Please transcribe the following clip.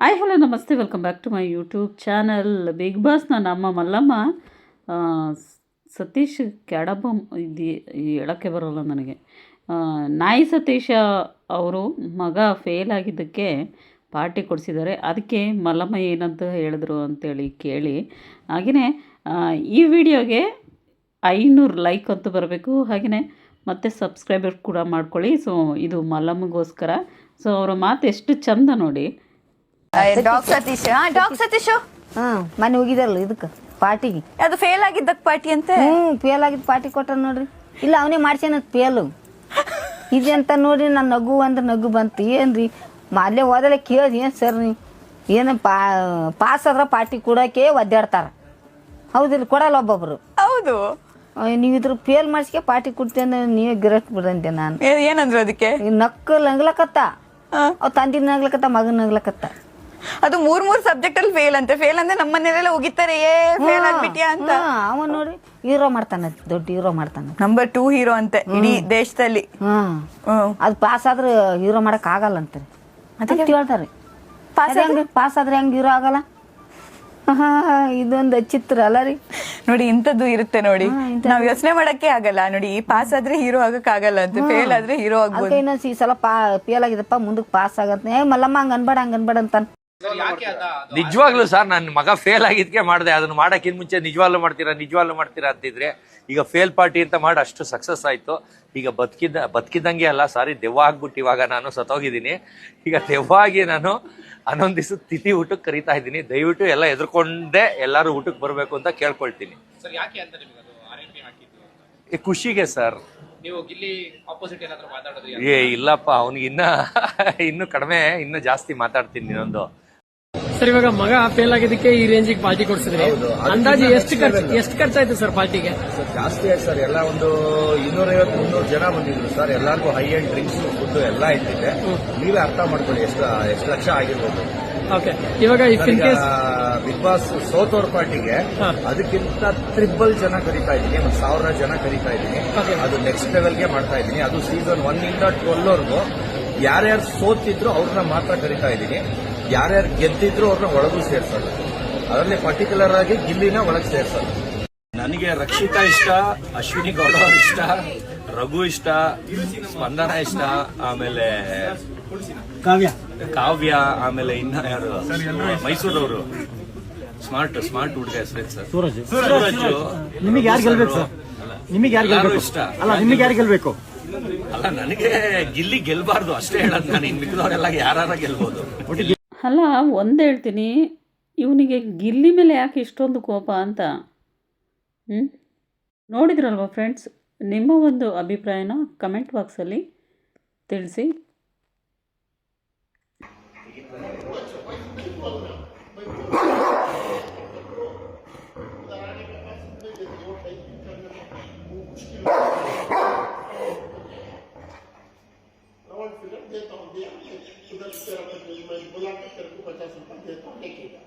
Hi hello ನಮಸ್ತೆ welcome back to my YouTube channel Bigg ಬಾಸ್ನ ನಮ್ಮ ಮಲ್ಲಮ್ಮ ಸತೀಶ್ ಕ್ಯಾಡಬ್ಬ ಇದು, ಹೇಳೋಕ್ಕೆ ಬರೋಲ್ಲ ನನಗೆ. ನಾಯಿ ಸತೀಶ ಅವರು ಮಗ ಫೇಲ್ ಆಗಿದ್ದಕ್ಕೆ ಪಾರ್ಟಿ ಕೊಡಿಸಿದ್ದಾರೆ. ಅದಕ್ಕೆ ಮಲ್ಲಮ್ಮ ಏನಂತ ಹೇಳಿದ್ರು ಅಂತೇಳಿ ಕೇಳಿ. ಹಾಗೆಯೇ ಈ ವಿಡಿಯೋಗೆ ಐನೂರು ಲೈಕ್ ಅಂತೂ ಬರಬೇಕು. ಹಾಗೆಯೇ ಮತ್ತು ಸಬ್ಸ್ಕ್ರೈಬರ್ ಕೂಡ ಮಾಡ್ಕೊಳ್ಳಿ. ಸೊ ಇದು ಮಲ್ಲಮ್ಮಗೋಸ್ಕರ. ಸೊ ಅವರ ಮಾತು ಎಷ್ಟು ಚಂದ ನೋಡಿ. ಸತೀಶ್. ಹಾ ಸತೀಶ್. ಹಾ. ಮನೆ ಹೋಗಿದಾರಲ್ಲ ಇದಕ್ಕೆ ಪಾರ್ಟಿಗೆ. ಅದು ಫೇಲ್ ಆಗಿದ್ದಕ್ ಪಾರ್ಟಿ ಅಂತ? ಹ್ಮ್ ಫೇಲ್ ಆಗಿದ್ ಪಾರ್ಟಿ ಕೊಟ್ಟ ನೋಡ್ರಿ. ಇಲ್ಲ ಅವನೇ ಮಾಡ್ಸ್ಯಾನ ಇದೆ ಇದೆಂತ ನೋಡ್ರಿ ನನ್ನ ನಗು ಅಂದ್ರೆ ನಗು ಬಂತು. ಏನ್ರಿ ಅಲ್ಲೇ ಹೋದಲೆ ಏನ್ ಏನು ಸರ್ ನೀವು ಏನು ಪಾ ಪಾಸ್ ಆದ್ರೆ ಪಾರ್ಟಿ ಕೊಡೋಕೆ ಒದ್ದಾಡ್ತಾರ. ಹೌದಿಲ್ಲ ಕೊಡಲ್ಲ ಒಬ್ಬೊಬ್ರು. ಹೌದು. ನೀವು ಇದ್ರ ಫೇಲ್ ಮಾಡಿಸ್ಕೆ ಪಾರ್ಟಿ ಕೊಡ್ತೇನೆ ನೀವೇ ಗಿರಟ್ ಬಿಡಂತೆ ನಾನು. ಏನಂದ್ರೆ ಅದಕ್ಕೆ? ನಕ್ಕ ಲಂಗ್ಲಕತ್ತ. ಅವ್ ತಂದಿನ ನಗ್ಲಕತ್ತ ಮಗನ ನಗ್ಲಕತ್ತ. ಅದು ಮೂರ್ ಮೂರ್ ಸಬ್ಜೆಕ್ಟ್ ಅಲ್ಲಿ ಫೇಲ್ ಅಂತೆ. ಫೇಲ್ ಅಂದ್ರೆ ನಮ್ಮ ಮನೆಯಲ್ಲೆಲ್ಲ ಹೋಗಿತ್ತಾರೆ ಏ ಫೇಲ್ ಆಗ್ಬಿಟ್ಯಾ? ಅಂತ. ಅವನ್ ಅವ ನೋಡಿ ಹೀರೋ ಮಾಡ್ತಾನೆ ದೊಡ್ಡ ಹೀರೋ ಮಾಡ್ತಾನೆ. ನಂಬರ್ ಟೂ ಹೀರೋ ಅಂತೆ ಇಡೀ ದೇಶದಲ್ಲಿ. ಹ್ಮ್ ಹ್ಮ್. ಅದು ಪಾಸ್ ಆದ್ರೆ ಹೀರೋ ಮಾಡಕ್ ಆಗಲ್ಲ ಅಂತಾರೆ ಅಂತ ಹೇಳ್ತಾರೆ Pass ಅದ್ ಹೆಂಗ್ ಪಾಸ್ ಆದ್ರೆ ಹೆಂಗ್ ಹೀರೋ ಆಗಲ್ಲ? ಆಹಾ, ಇದೊಂದು ಚಿತ್ರ ಅಲ್ಲ ರೀ. ನೋಡಿ ಇಂಥದ್ದು ಇರುತ್ತೆ ನೋಡಿ. ನಾವ್ ಯೋಚನೆ ಮಾಡಕ್ಕೆ ಆಗಲ್ಲ. ನೋಡಿ ಪಾಸ್ ಆದ್ರೆ ಹೀರೋ ಆಗಕ್ ಆಗಲ್ಲ ಅಂತ. ಫೇಲ್ ಆದ್ರೆ ಹೀರೋ ಆಗ್ಬೋದು. ಅದಕ್ಕೆ ಇನ್ನೊಂದು ಈ ಸಲ ಪಾ ಫೇಲ್ ಆಗಿದಪ್ಪ ಮುಂದಕ್ಕೆ ಪಾಸ್ ಆಗತ್ತೆ. ಏ ಮಲ್ಲಮ್ಮ ಹಂಗ ಅನ್ಬೇಡ ಹಂಗ ಅನ್ಬೇಡ ಅಂತ ನಿಜವಾಗ್ಲೂ ಸರ್ ನನ್ನ ಮಗ ಫೇಲ್ ಆಗಿದ್ಕೆ ಮಾಡಿದೆ. ಅದನ್ನ ಮಾಡಕ್ಕಿನ್ ಮುಂಚೆ ನಿಜವಾಗ್ಲೂ ಮಾಡ್ತೀರಾ ನಿಜವಾಗ್ಲೂ ಮಾಡ್ತೀರಾ ಅಂತಿದ್ರೆ ಈಗ ಫೇಲ್ ಪಾರ್ಟಿ ಅಂತ ಮಾಡಿ ಅಷ್ಟು ಸಕ್ಸಸ್ ಆಯ್ತು. ಈಗ ಬದುಕಿದ ಬದುಕಿದ್ದಂಗೆ ಅಲ್ಲ ಸಾರಿ ದೆವ್ವ ಆಗ್ಬಿಟ್ಟು ಇವಾಗ ನಾನು ಸತ್ತೋಗಿದ್ದೀನಿ. ಈಗ ದೆವ್ವಾಗಿ ನಾನು ಹನ್ನೊಂದು ದಿವಸ ತಿಥಿ ಊಟಕ್ಕೆ ಕರಿತಾ ಇದ್ದೀನಿ. ದಯವಿಟ್ಟು ಎಲ್ಲ ಎದುರ್ಕೊಂಡೇ ಎಲ್ಲರೂ ಊಟಕ್ಕೆ ಬರಬೇಕು ಅಂತ ಕೇಳ್ಕೊಳ್ತೀನಿ. ಖುಷಿಗೆ ಸರ್. ನೀವು ಗಿಲ್ಲಿ ಆಪೋಸಿಟ್ ಏನಾದ್ರು ಮಾತಾಡೋದು ಏ ಇಲ್ಲಪ್ಪ ಅವ್ನಿಗೆ ಇನ್ನ ಇನ್ನು ಕಡಿಮೆ ಇನ್ನು ಜಾಸ್ತಿ ಮಾತಾಡ್ತೀನಿ ಇನ್ನೊಂದು. ಸರ್ ಇವಾಗ ಮಗ ಫೇಲ್ ಆಗಿದ್ದಕ್ಕೆ ಈ ರೇಂಜಿಗೆ ಪಾರ್ಟಿ ಕೊಡ್ಸಿದ್ರಿ. ಅಂದಾಜು ಎಷ್ಟು ಖರ್ಚು ಎಷ್ಟು ಖರ್ಚಾಯ್ತು ಸರ್ ಪಾರ್ಟಿಗೆ ಸರ್ ಜಾಸ್ತಿ ಆಯ್ತು ಸರ್. ಎಲ್ಲ ಒಂದು ಇನ್ನೂರೈವತ್ತು ಮುನ್ನೂರು ಜನ ಬಂದಿದ್ರು ಸರ್. ಎಲ್ಲರಿಗೂ ಹೈ ಅಂಡ್ ಡ್ರಿಂಕ್ಸ್ ಫುಡ್ ಎಲ್ಲ ಇದ್ದಿದೆ ನೀವೇ ಅರ್ಥ ಮಾಡ್ಕೊಳ್ಳಿ ಎಷ್ಟು ಎಷ್ಟು ಲಕ್ಷ ಆಗಿರ್ಬೋದು. ಓಕೆ. ಇವಾಗ if in case Bigg Boss ಸೋತೋರ್ ಪಾರ್ಟಿಗೆ ಹಾ. ಅದಕ್ಕಿಂತ ತ್ರಿಬಲ್ ಜನ ಕರಿತಾ ಇದ್ದೀನಿ ಒಂದು ಸಾವಿರ ಜನ ಕರಿತಾ ಇದ್ದೀನಿ. Okay. ಅದು ನೆಕ್ಸ್ಟ್ ಲೆವೆಲ್ಗೆ ಮಾಡ್ತಾ ಇದ್ದೀನಿ. ಅದು ಸೀಸನ್ ಒನ್ ಇಂದ ಟ್ವೆಲ್ ವರ್ಗು ಯಾರ್ಯಾರು ಸೋತಿದ್ರು ಅವ್ರನ್ನ ಮಾತ್ರ ಕರಿತಾ ಇದ್ದೀನಿ. ಯಾರ್ಯಾರು ಗೆದ್ದಿದ್ರು ಅವ್ರನ್ನ ಒಳಗೂ ಸೇರ್ಸೋದು. ಅದರಲ್ಲಿ ಪರ್ಟಿಕ್ಯುಲರ್ ಆಗಿ ಗಿಲ್ಲಿನ ಒಳಗೆ ಸೇರ್ಸೋದು. ನನಗೆ ರಕ್ಷಿತಾ ಇಷ್ಟ ಅಶ್ವಿನಿ ಗೌಡ ಇಷ್ಟ ರಘು ಇಷ್ಟ ಸ್ಪಂದನ ಇಷ್ಟ ಆಮೇಲೆ ಕಾವ್ಯ. ಕಾವ್ಯ ಆಮೇಲೆ ಇನ್ನ ಯಾರು? ಮೈಸೂರವರು. ಸ್ಮಾರ್ಟ್ ಸ್ಮಾರ್ಟ್ ಹುಡುಗ ಹೆಸರು ಸರ್? ಸೂರಜ್. ಸೂರಜ್. ನಿಮಗೆ ಯಾರು ಗೆಲ್ಬೇಕು ಸರ್? ನಿಮಗೆ ಯಾರು ಗೆಲ್ಬೇಕು? ಇಷ್ಟ. ಅಲ್ಲ ನಿಮಗೆ ಯಾರು ಗೆಲ್ಬೇಕು? ಅಲ್ಲ ನನಗೆ ಗಿಲ್ಲಿ ಗೆಲ್ಬಾರ್ದು ಅಷ್ಟೇ ಹೇಳೋದು ನಾನು. ಇನ್ ಮಿಕ್ಕಿದವರೆಲ್ಲ ಯಾರು ಗೆಲ್ಬೋದು. ಅಲ್ಲ, ಒಂದು ಹೇಳ್ತೀನಿ. ಇವನಿಗೆ ಗಿಲ್ಲಿ ಮೇಲೆ ಯಾಕೆ ಇಷ್ಟೊಂದು ಕೋಪ ಅಂತ? ಹ್ಞೂ ನೋಡಿದ್ರಲ್ವ ಫ್ರೆಂಡ್ಸ್ ನಿಮ್ಮ ಒಂದು ಅಭಿಪ್ರಾಯನ ಕಮೆಂಟ್ ಬಾಕ್ಸಲ್ಲಿ ತಿಳಿಸಿ. secara terjemahan belakang terkubur macam sempat dia tak mikir dah.